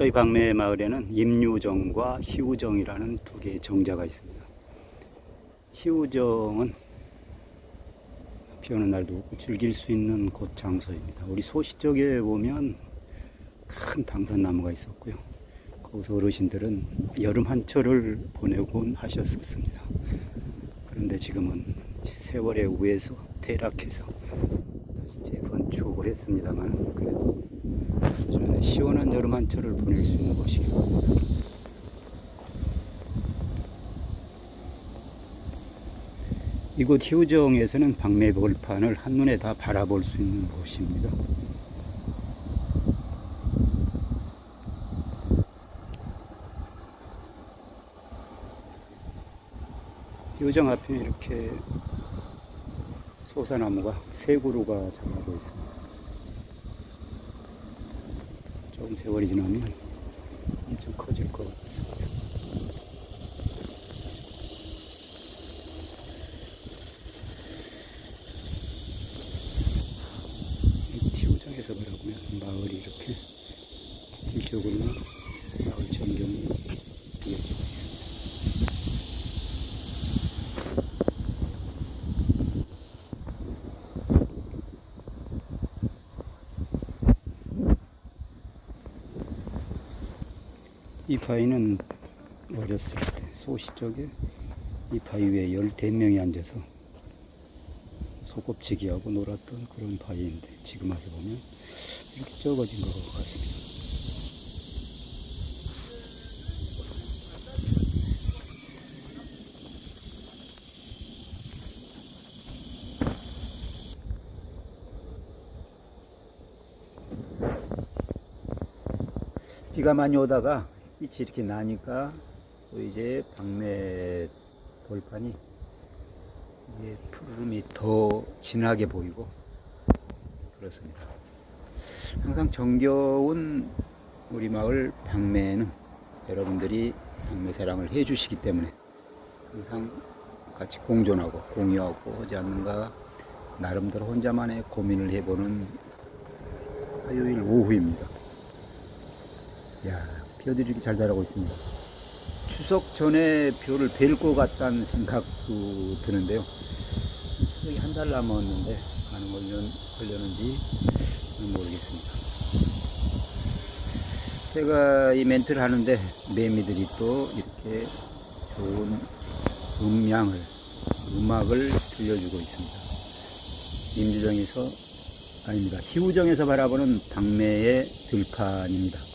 저희 박매 마을에는 임유정과 희우정이라는 두 개의 정자가 있습니다. 희우정은 비 오는 날도 즐길 수 있는 곳 장소입니다. 우리 소시 쪽에 보면 큰 당산나무가 있었고요. 거기서 어르신들은 여름 한철을 보내곤 하셨었습니다. 그런데 지금은 세월의 우에서 퇴락해서 다시 재건축을 했습니다만 그래도 시원한 여름 한철을 보낼 수 있는 곳이에요. 이곳 희우정에서는 박매벌판을 한눈에 다 바라볼 수 있는 곳입니다. 희우정 앞에 이렇게 소사나무가 세 그루가 자라고 있습니다. 조금 세월이 지나면 엄청 커질 것 같습니다. 티우정에서 바라보면 마을이 이렇게 일적으로 마을 전경이 이어지고 있습니다. 이 바위는 어렸을 때 소시 쪽에 이 바위 위에 열댓 명이 앉아서 소꿉치기하고 놀았던 그런 바위인데 지금 와서 보면 이렇게 적어진 것 같습니다. 비가 많이 오다가 빛이 이렇게 나니까 또 이제 박매 돌판이 이제 푸름이 더 진하게 보이고 그렇습니다. 항상 정겨운 우리 마을 박매는 여러분들이 박매 사랑을 해주시기 때문에 항상 같이 공존하고 공유하고 하지 않는가 나름대로 혼자만의 고민을 해보는 화요일 오후입니다. 야, 벼들이 이렇게 잘 자라고 있습니다. 추석 전에 벼를 뵐것 같다는 생각도 드는데요. 추석이 한 달 남았는데 많은 걸려, 걸렸는지 모르겠습니다. 제가 이 멘트를 하는데 매미들이 또 이렇게 좋은 음량을, 음악을 들려주고 있습니다. 임주정에서, 아닙니다. 희우정에서 바라보는 박매의 들판입니다.